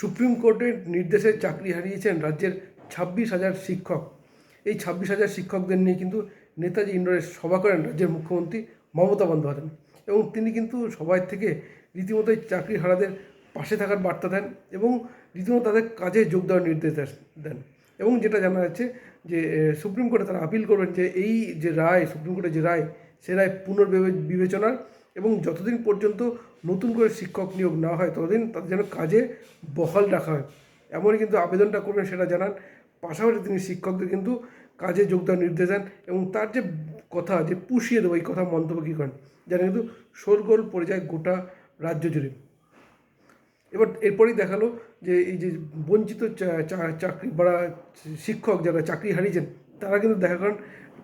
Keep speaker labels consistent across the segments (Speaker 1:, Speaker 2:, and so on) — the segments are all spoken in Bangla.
Speaker 1: সুপ্রিম কোর্টের নির্দেশে চাকরি হারিয়েছেন রাজ্যের ছাব্বিশ হাজার শিক্ষক। এই ছাব্বিশ হাজার শিক্ষকদের নিয়ে কিন্তু নেতাজি ইন্ডোরে সভা করেন রাজ্যের মুখ্যমন্ত্রী মমতা বন্দ্যোপাধ্যায় এবং তিনি কিন্তু সবাই থেকে রীতিমতো চাকরি হারাদের পাশে থাকার বার্তা দেন এবং রীতিমতো তাদের কাজে যোগ দেওয়ার নির্দেশ দেন এবং যেটা জানা যাচ্ছে যে সুপ্রিম কোর্টে তারা আপিল করবেন যে এই যে রায়, সুপ্রিম কোর্টের যে রায়, সে রায় পুনর্বিবেচনার এবং যতদিন পর্যন্ত নতুন করে শিক্ষক নিয়োগ না হয়, ততদিন তাদের যেন কাজে বহাল রাখা হয়। এমনই কিন্তু আবেদনটা করবেন সেটা জানান। পাশাপাশি তিনি শিক্ষকদের কিন্তু কাজে যোগদান নির্দেশ দেন এবং তার যে কথা, যে পুষিয়ে দেবো, এই কথা মন্তব্য কী করেন? যেন কিন্তু শোরগোল পড়ে যায় গোটা রাজ্য জুড়ে। এবার এরপরেই দেখাল যে এই যে বঞ্চিত চাকরি, বা শিক্ষক যারা চাকরি হারিয়েছেন, তারা কিন্তু দেখা করেন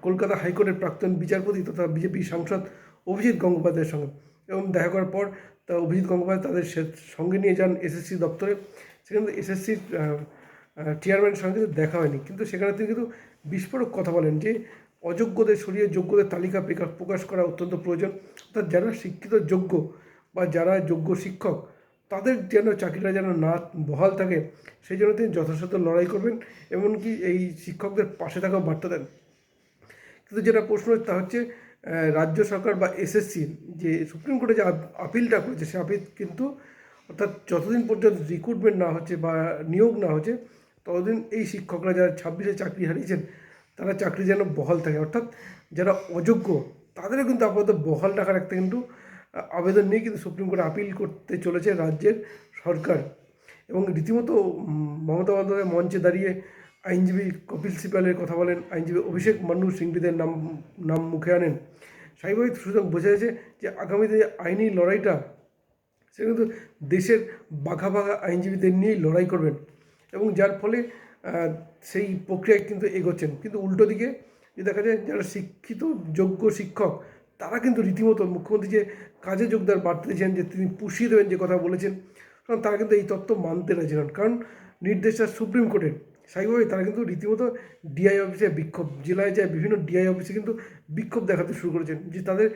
Speaker 1: কলকাতা হাইকোর্টের প্রাক্তন বিচারপতি তথা বিজেপি সাংসদ অভিজিৎ গঙ্গোপাধ্যায়ের সঙ্গে। এবং দেখা করার পর তা অভিজিৎ গঙ্গোপাধ্যায় তাদের সঙ্গে নিয়ে যান এসএসসি দপ্তরে। সেখানে এসএসসির চেয়ারম্যানের সঙ্গে কিন্তু দেখা হয়নি। কিন্তু সেখানে তিনি কিন্তু বিস্ফোরক কথা বলেন যে অযোগ্যদের সরিয়ে যোগ্যদের তালিকা প্রকা- প্রকাশ করা অত্যন্ত প্রয়োজন। অর্থাৎ যারা শিক্ষিত যোগ্য বা যারা যোগ্য শিক্ষক, তাদের যেন চাকরিটা যেন না বহাল থাকে, সেই জন্য তিনি যথাযথ লড়াই করবেন। এমনকি এই শিক্ষকদের পাশে থাকাও বার্তা দেন। কিন্তু যেটা প্রশ্ন, তা হচ্ছে রাজ্য সরকার বা এসএসসি যে সুপ্রিম কোর্টে যে আপিলটা করেছে, সে আপিল কিন্তু অর্থাৎ যতদিন পর্যন্ত রিক্রুটমেন্ট না হচ্ছে বা নিয়োগ না হচ্ছে, ততদিন এই শিক্ষকরা যারা ছাব্বিশে চাকরি হারিয়েছেন, তারা চাকরি যেন বহাল থাকে। অর্থাৎ যারা অযোগ্য, তাদেরও কিন্তু আপাতত বহাল রাখার একটা কিন্তু আবেদন নিয়ে কিন্তু সুপ্রিম কোর্টে আপিল করতে চলেছে রাজ্যের সরকার। এবং রীতিমতো মমতা বন্দ্যোপাধ্যায় মঞ্চে দাঁড়িয়ে আইনজীবী কপিল সিপালের কথা বলেন, আইনজীবী অভিষেক মান্নু সিংবিদের নাম নাম মুখে আনেন। স্বাভাবিক সুতরাং বোঝা যাচ্ছে যে আগামী দিনে আইনি লড়াইটা, সে কিন্তু দেশের বাঘা বাঘা আইনজীবীদের নিয়েই লড়াই করবেন এবং যার ফলে সেই প্রক্রিয়ায় কিন্তু এগোচ্ছেন। কিন্তু উল্টো দিকে যে দেখা যায়, যারা শিক্ষিত, যোগ্য শিক্ষক, তারা কিন্তু রীতিমতো মুখ্যমন্ত্রী যে কাজে যোগদান বার্তা দিয়েছেন, যে তিনি পুষিয়ে দেবেন যে কথা বলেছেন, কারণ তারা কিন্তু এই তত্ত্ব মানতে রাজি নন। কারণ নির্দেশটা সুপ্রিম কোর্টের। স্বাভাবিকভাবে তারা কিন্তু রীতিমতো ডিআই অফিসে বিক্ষোভ, জেলায় যায়, বিভিন্ন ডিআই অফিসে কিন্তু বিক্ষোভ দেখাতে শুরু করেছেন যে তাদের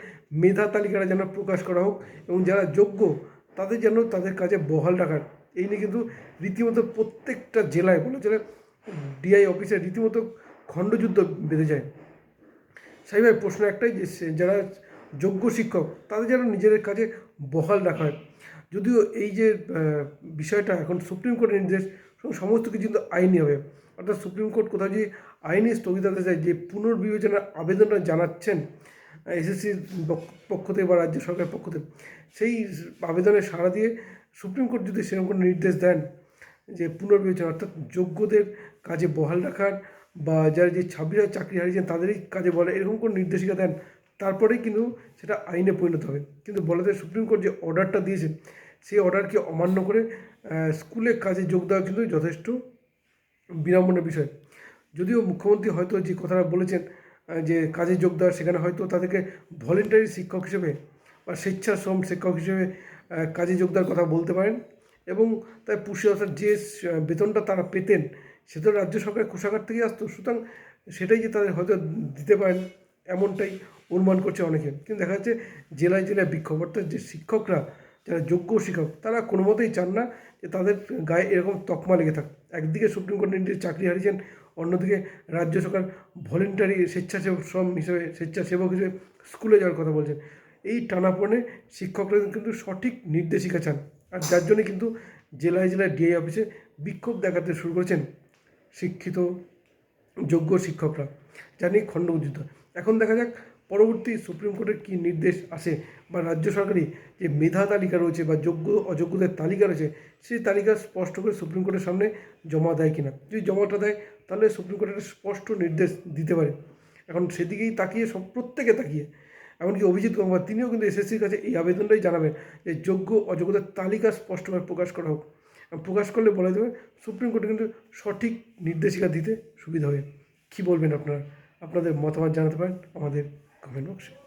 Speaker 1: মেধা তালিকাটা যেন প্রকাশ করা হোক এবং যারা যোগ্য তাদের যেন তাদের কাজে বহাল রাখার। এই নিয়ে কিন্তু রীতিমতো প্রত্যেকটা জেলায় বলে চলে ডিআই অফিসে রীতিমতো খণ্ডযুদ্ধ বেঁধে যায়। সেইভাবে প্রশ্ন একটাই যে যারা যোগ্য শিক্ষক, তাদের যেন নিজেদের কাজে বহাল রাখা হয় যদিও এই যে বিষয়টা এখন সুপ্রিম কোর্টের নির্দেশ সমস্ত কিছু কিন্তু আইনি হবে। অর্থাৎ সুপ্রিম কোর্ট কোথাও যে আইনি স্থগিতাতে যায় যে পুনর্বিবেচনার আবেদনটা জানাচ্ছেন এসএসসির পক্ষ থেকে বা রাজ্য সরকারের পক্ষ থেকে, সেই আবেদনের সাড়া দিয়ে সুপ্রিম কোর্ট যদি সেরকম কোনো নির্দেশ দেন, যে পুনর্বিবেচনা, অর্থাৎ যোগ্যদের কাজে বহাল রাখার বা যারা যে ছাব্বিশ হাজার চাকরি হারিয়েছেন তাদেরই কাজে বলে এরকম কোনো নির্দেশিকা দেন, তারপরেই কিন্তু সেটা আইনে পরিণত হবে। কিন্তু বলা যায় সুপ্রিম কোর্ট যে অর্ডারটা দিয়েছে সেই অর্ডারকে অমান্য করে স্কুলে কাজে যোগ দেওয়া কিন্তু যথেষ্ট বিড়ম্বনার বিষয়। যদিও মুখ্যমন্ত্রী হয়তো যে কথাটা বলেছেন যে কাজে যোগ দেওয়া, সেখানে হয়তো তাদেরকে ভলেন্টারি শিক্ষক হিসেবে বা স্বেচ্ছাশ্রম শিক্ষক হিসেবে কাজে যোগ দেওয়ার কথা বলতে পারেন এবং তাই পুষে অর্থাৎ যে বেতনটা তারা পেতেন, সেটা রাজ্য সরকারের কোষাগার থেকে আসতো। সুতরাং সেটাই যে তাদের হয়তো দিতে পারেন, এমনটাই অনুমান করছে অনেকে। কিন্তু দেখা যাচ্ছে, জেলায় জেলায় বিক্ষোভ, অর্থাৎ যে শিক্ষকরা যারা যোগ্য শিক্ষক, তারা কোনো মতেই চান না যে তাদের গায়ে এরকম তকমা লেগে থাক। একদিকে সুপ্রিম কোর্ট নির্দেশ চাকরি হারিয়েছেন, অন্যদিকে রাজ্য সরকার ভলেন্টারি স্বেচ্ছাসেবক শ্রম হিসেবে, স্বেচ্ছাসেবক হিসেবে স্কুলে যাওয়ার কথা বলছেন। এই টানাপোড়েনে শিক্ষকরা কিন্তু সঠিক নির্দেশিকা চান। আর যার জন্য কিন্তু জেলায় জেলায় ডিআই অফিসে বিক্ষোভ দেখাতে শুরু করেছেন শিক্ষিত, যোগ্য শিক্ষকরা। যা নিয়ে খণ্ডযুদ্ধ এখন দেখা যাক পরবর্তী সুপ্রিম কোর্টের কী নির্দেশ আসে বা রাজ্য সরকারি যে মেধা তালিকা রয়েছে বা যোগ্য, অযোগ্যদের তালিকা রয়েছে, সেই তালিকা স্পষ্ট করে সুপ্রিম কোর্টের সামনে জমা দেয় কিনা? যদি জমাটা দেয়, তাহলে সুপ্রিম কোর্ট একটা স্পষ্ট নির্দেশ দিতে পারে। এখন সেদিকেই তাকিয়ে সব, প্রত্যেকে তাকিয়ে। এমনকি অভিজিৎ গঙ্গোপাধ্যায়, তিনিও কিন্তু এসএসসির কাছে এই আবেদনটাই জানাবেন যে যোগ্য অযোগ্যতার তালিকা স্পষ্টভাবে প্রকাশ করা হোক। প্রকাশ করলে বলা যাবে সুপ্রিম কোর্টে কিন্তু সঠিক নির্দেশিকা দিতে সুবিধা হবে। কী বলবেন আপনারা? আপনাদের মতামত জানাতে পারেন আমাদের Come noche.